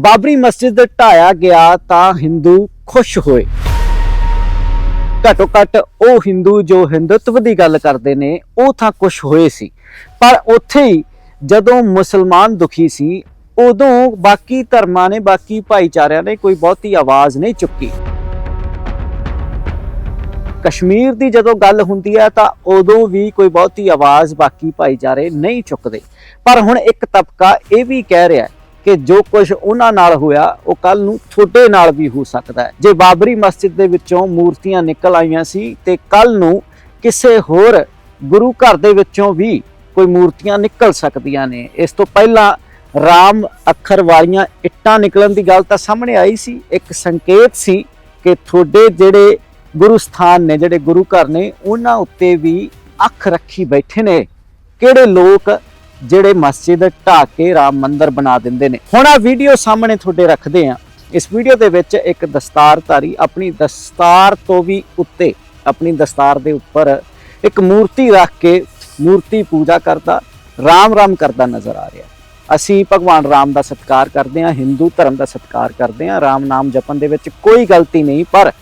ਬਾਬਰੀ ਮਸਜਿਦ ਢਾਇਆ ਗਿਆ ਤਾਂ ਹਿੰਦੂ ਖੁਸ਼ ਹੋਏ। ਘੱਟੋ ਘੱਟ ਉਹ ਹਿੰਦੂ ਜੋ ਹਿੰਦੁੱਤਵ ਦੀ ਗੱਲ ਕਰਦੇ ਨੇ, ਉਹ ਤਾਂ ਖੁਸ਼ ਹੋਏ ਸੀ। ਪਰ ਉੱਥੇ ਹੀ ਜਦੋਂ ਮੁਸਲਮਾਨ ਦੁਖੀ ਸੀ, ਉਦੋਂ ਬਾਕੀ ਧਰਮਾਂ ਨੇ, ਬਾਕੀ ਭਾਈਚਾਰਿਆਂ ਨੇ ਕੋਈ ਬਹੁਤੀ ਆਵਾਜ਼ ਨਹੀਂ ਚੁੱਕੀ। ਕਸ਼ਮੀਰ ਦੀ ਜਦੋਂ ਗੱਲ ਹੁੰਦੀ ਹੈ ਤਾਂ ਉਦੋਂ ਵੀ ਕੋਈ ਬਹੁਤੀ ਆਵਾਜ਼ ਬਾਕੀ ਭਾਈਚਾਰੇ ਨਹੀਂ ਚੁੱਕਦੇ। ਪਰ ਹੁਣ ਇੱਕ ਤਬਕਾ ਇਹ ਵੀ ਕਹਿ ਰਿਹਾ ਕਿ ਜੋ ਕੁਝ ਉਹਨਾਂ ਨਾਲ ਹੋਇਆ, ਉਹ ਕੱਲ ਨੂੰ ਤੁਹਾਡੇ ਨਾਲ ਵੀ ਹੋ ਸਕਦਾ ਹੈ। ਜੇ ਬਾਬਰੀ ਮਸਜਿਦ ਦੇ ਵਿੱਚੋਂ ਮੂਰਤੀਆਂ ਨਿਕਲ ਆਈਆਂ ਸੀ, ਤੇ ਕੱਲ ਨੂੰ ਕਿਸੇ ਹੋਰ ਗੁਰੂ ਘਰ ਦੇ ਵਿੱਚੋਂ ਵੀ ਕੋਈ ਮੂਰਤੀਆਂ ਨਿਕਲ ਸਕਦੀਆਂ ਨੇ। ਇਸ ਤੋਂ ਪਹਿਲਾਂ ਰਾਮ ਅੱਖਰ ਵਾਲੀਆਂ ਇੱਟਾਂ ਨਿਕਲਣ ਦੀ ਗੱਲ ਤਾਂ ਸਾਹਮਣੇ ਆਈ ਸੀ। ਇੱਕ ਸੰਕੇਤ ਸੀ ਕਿ ਤੁਹਾਡੇ ਜਿਹੜੇ ਗੁਰੂ ਸਥਾਨ ਨੇ, ਜਿਹੜੇ ਗੁਰੂ ਘਰ ਨੇ, ਉਹਨਾਂ ਉੱਤੇ ਵੀ ਅੱਖ ਰੱਖੀ ਬੈਠੇ ਨੇ। ਕਿਹੜੇ ਲੋਕ ਜਿਹੜੇ ਮਸਜਿਦ ਢਾ ਕੇ ਰਾਮ ਮੰਦਿਰ ਬਣਾ ਦਿੰਦੇ ਨੇ। ਹੁਣ ਆ ਵੀਡੀਓ ਸਾਹਮਣੇ ਤੁਹਾਡੇ ਰੱਖਦੇ ਆ ਇਸ ਵੀਡੀਓ ਦੇ ਵਿੱਚ ਇੱਕ ਦਸਤਾਰਧਾਰੀ ਆਪਣੀ ਦਸਤਾਰ ਤੋਂ ਵੀ ਉੱਤੇ, ਆਪਣੀ ਦਸਤਾਰ ਦੇ ਉੱਪਰ ਇੱਕ ਮੂਰਤੀ ਰੱਖ ਕੇ ਮੂਰਤੀ ਪੂਜਾ ਕਰਦਾ, ਰਾਮ ਰਾਮ ਕਰਦਾ ਨਜ਼ਰ ਆ ਰਿਹਾ। ਅਸੀਂ ਭਗਵਾਨ ਰਾਮ ਦਾ ਸਤਿਕਾਰ ਕਰਦੇ ਹਾਂ, ਹਿੰਦੂ ਧਰਮ ਦਾ ਸਤਿਕਾਰ ਕਰਦੇ ਹਾਂ, ਰਾਮ ਨਾਮ ਜਪਣ ਦੇ ਵਿੱਚ ਕੋਈ ਗਲਤੀ ਨਹੀਂ, ਪਰ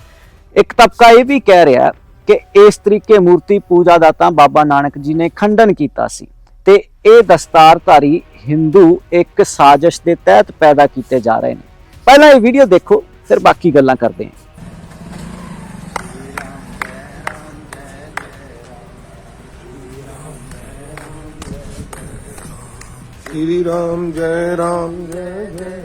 ਇੱਕ ਤਬਕਾ ਇਹ ਵੀ ਕਹਿ ਰਿਹਾ ਕਿ ਇਸ ਤਰੀਕੇ ਮੂਰਤੀ ਪੂਜਾ ਦਾ ਤਾਂ ਬਾਬਾ ਨਾਨਕ ਜੀ ਨੇ ਖੰਡਨ ਕੀਤਾ ਸੀ। ਤੇ ਇਹ ਦਸਤਾਰਧਾਰੀ ਹਿੰਦੂ ਇੱਕ ਸਾਜ਼ਿਸ਼ ਦੇ ਤਹਿਤ ਪੈਦਾ ਕੀਤੇ ਜਾ ਰਹੇ ਨੇ ਪਹਿਲਾਂ ਇਹ ਵੀਡੀਓ ਦੇਖੋ ਫਿਰ ਬਾਕੀ ਗੱਲਾਂ ਕਰਦੇ ਹਾਂ श्री राम जय राम जय जय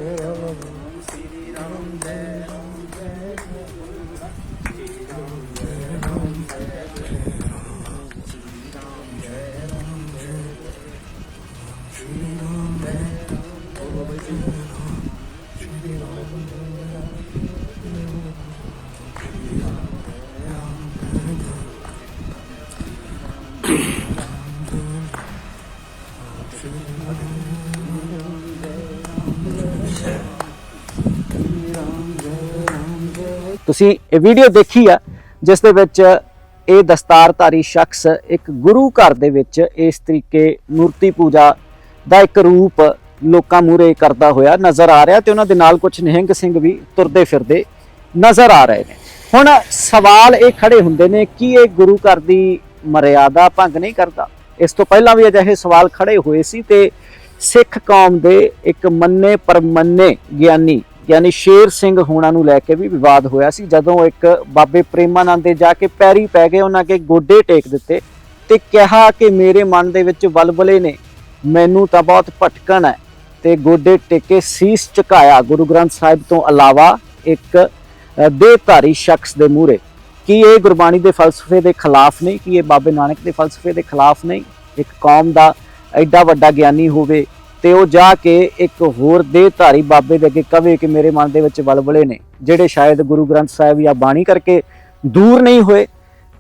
ਤੁਸੀਂ ਇਹ ਵੀਡੀਓ ਦੇਖੀ ਆ, ਜਿਸ ਦੇ ਵਿੱਚ ਇਹ ਦਸਤਾਰਧਾਰੀ ਸ਼ਖਸ ਇੱਕ ਗੁਰੂ ਘਰ ਦੇ ਵਿੱਚ ਇਸ ਤਰੀਕੇ ਮੂਰਤੀ ਪੂਜਾ ਦਾ ਇੱਕ ਰੂਪ ਲੋਕਾਂ ਮੂਹਰੇ ਕਰਦਾ ਹੋਇਆ ਨਜ਼ਰ ਆ ਰਿਹਾ ਤੇ ਉਹਨਾਂ ਦੇ ਨਾਲ ਕੁਝ ਨਿਹੰਗ ਸਿੰਘ ਵੀ ਤੁਰਦੇ ਫਿਰਦੇ ਨਜ਼ਰ ਆ ਰਹੇ ਨੇ। ਹੁਣ ਸਵਾਲ ਇਹ ਖੜੇ ਹੁੰਦੇ ਨੇ, ਕਿ ਇਹ ਗੁਰੂ ਘਰ ਦੀ ਮਰਿਆਦਾ ਭੰਗ ਨਹੀਂ ਕਰਦਾ? ਇਸ ਤੋਂ ਪਹਿਲਾਂ ਵੀ ਅਜਿਹੇ ਸਵਾਲ ਖੜੇ ਹੋਏ ਸੀ ਤੇ ਸਿੱਖ ਕੌਮ ਦੇ ਇੱਕ ਮੰਨੇ ਪਰਮੰਨੇ ਗਿਆਨੀ ਯਾਨੀ ਸ਼ੇਰ ਸਿੰਘ ਹੋਣਾ ਨੂੰ ਲੈ ਕੇ ਵੀ ਵਿਵਾਦ ਹੋਇਆ ਸੀ ਜਦੋਂ ਇੱਕ ਬਾਬੇ ਪ੍ਰੇਮਾਨੰਦ ਦੇ ਜਾ ਕੇ ਪੈਰੀ ਪੈ ਗਏ ਉਹਨਾਂ ਕੇ ਗੋਡੇ ਟੇਕ ਦਿੱਤੇ ਤੇ ਕਿਹਾ ਕਿ ਮੇਰੇ ਮਨ ਦੇ ਵਿੱਚ ਬਲਬਲੇ ਨੇ ਮੈਨੂੰ ਤਾਂ ਬਹੁਤ ਭਟਕਣ ਹੈ ਤੇ ਗੋਡੇ ਟੇਕੇ ਸੀਸ ਝੁਕਾਇਆ ਗੁਰੂ ਗ੍ਰੰਥ ਸਾਹਿਬ ਤੋਂ ਇਲਾਵਾ ਇੱਕ ਅ, ਸ਼ਖਸ ਦੇ ਮੂਹਰੇ। ਕੀ ਇਹ ਗੁਰਬਾਣੀ ਦੇ ਫਲਸਫੇ ਦੇ ਖਿਲਾਫ ਨਹੀਂ? ਕੀ ਇਹ ਬਾਬੇ ਨਾਨਕ ਦੇ ਫਲਸਫੇ ਦੇ ਖਿਲਾਫ ਨਹੀਂ? ਇੱਕ ਕੌਮ ਦਾ ਐਡਾ ਵੱਡਾ ਗਿਆਨੀ ਹੋਵੇ ਤੇ ਉਹ ਜਾ ਕੇ ਇੱਕ ਹੋਰ ਦੇਹਧਾਰੀ ਬਾਬੇ ਦੇ ਅੱਗੇ ਕਵੇ ਕਿ ਮੇਰੇ ਮਨ ਦੇ ਵਿੱਚ ਬਲਬਲੇ ਨੇ, ਜਿਹੜੇ ਸ਼ਾਇਦ ਗੁਰੂ ਗ੍ਰੰਥ ਸਾਹਿਬ ਜਾਂ ਬਾਣੀ ਕਰਕੇ ਦੂਰ ਨਹੀਂ ਹੋਏ।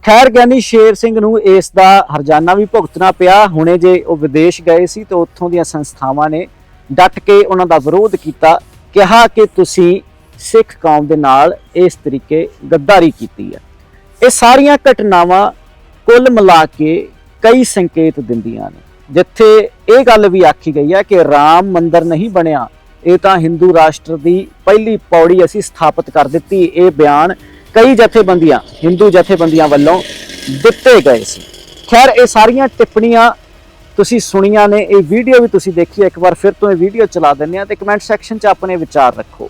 ਖੈਰ ਗਿਆਨੀ ਸ਼ੇਰ ਸਿੰਘ ਨੂੰ ਇਸ ਦਾ ਹਰਜਾਨਾ ਵੀ ਭੁਗਤਣਾ ਪਿਆ। ਹੁਣੇ ਜੇ ਉਹ ਵਿਦੇਸ਼ ਗਏ ਸੀ ਤੇ ਉੱਥੋਂ ਦੀਆਂ ਸੰਸਥਾਵਾਂ ਨੇ ਡਟ ਕੇ ਉਹਨਾਂ ਦਾ ਵਿਰੋਧ ਕੀਤਾ, ਕਿਹਾ ਕਿ ਤੁਸੀਂ ਸਿੱਖ ਕੌਮ ਦੇ ਨਾਲ ਇਸ ਤਰੀਕੇ ਗੱਦਾਰੀ ਕੀਤੀ ਹੈ। ਇਹ ਸਾਰੀਆਂ ਘਟਨਾਵਾਂ ਕੁੱਲ ਮਿਲਾ ਕੇ ਕਈ ਸੰਕੇਤ ਦਿੰਦੀਆਂ ਨੇ। ਜਿੱਥੇ ਇਹ ਗੱਲ ਵੀ ਆਖੀ ਗਈ ਹੈ ਕਿ ਰਾਮ ਮੰਦਰ ਨਹੀਂ ਬਣਿਆ, ਇਹ ਤਾਂ ਹਿੰਦੂ ਰਾਸ਼ਟਰ ਦੀ ਪਹਿਲੀ ਪੌੜੀ ਅਸੀਂ ਸਥਾਪਿਤ ਕਰ ਦਿੱਤੀ। ਇਹ ਬਿਆਨ ਕਈ ਜਥੇਬੰਦੀਆਂ ਹਿੰਦੂ ਜਥੇਬੰਦੀਆਂ ਵੱਲੋਂ ਦਿੱਤੇ ਗਏ ਸੀ। ਖੈਰ, ਇਹ ਸਾਰੀਆਂ ਟਿੱਪਣੀਆਂ ਤੁਸੀਂ ਸੁਣੀਆਂ ਨੇ, ਇਹ ਵੀਡੀਓ ਵੀ ਤੁਸੀਂ ਦੇਖੀ ਇੱਕ ਵਾਰ ਫਿਰ ਤੋਂ ਇਹ ਵੀਡੀਓ ਚਲਾ ਦਿੰਦੇ ਆ ਤੇ ਕਮੈਂਟ ਸੈਕਸ਼ਨ 'ਚ ਆਪਣੇ ਵਿਚਾਰ ਰੱਖੋ।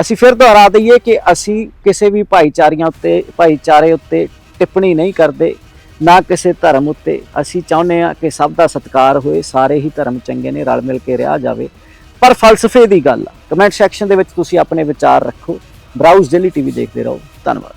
ਅਸੀਂ ਫਿਰ ਦੁਹਰਾ ਦਈਏ ਕਿ ਅਸੀਂ ਕਿਸੇ ਵੀ ਭਾਈਚਾਰੀਆਂ ਉੱਤੇ, ਭਾਈਚਾਰੇ ਉੱਤੇ ਟਿੱਪਣੀ ਨਹੀਂ ਕਰਦੇ, ਨਾ ਕਿਸੇ ਧਰਮ ਉੱਤੇ। ਅਸੀਂ ਚਾਹੁੰਦੇ ਹਾਂ ਕਿ ਸਭ ਦਾ ਸਤਿਕਾਰ ਹੋਏ, ਸਾਰੇ ਹੀ ਧਰਮ ਚੰਗੇ ਨੇ, ਰਲ ਮਿਲ ਕੇ ਰਿਹਾ ਜਾਵੇ। ਪਰ ਫਲਸਫੇ ਦੀ ਗੱਲ ਆ। ਕਮੈਂਟ ਸੈਕਸ਼ਨ ਦੇ ਵਿੱਚ ਤੁਸੀਂ ਆਪਣੇ ਵਿਚਾਰ ਰੱਖੋ। ਬਰਾਊਜ਼ ਡੇਲੀ ਟੀਵੀ ਦੇਖਦੇ ਰਹੋ। ਧੰਨਵਾਦ।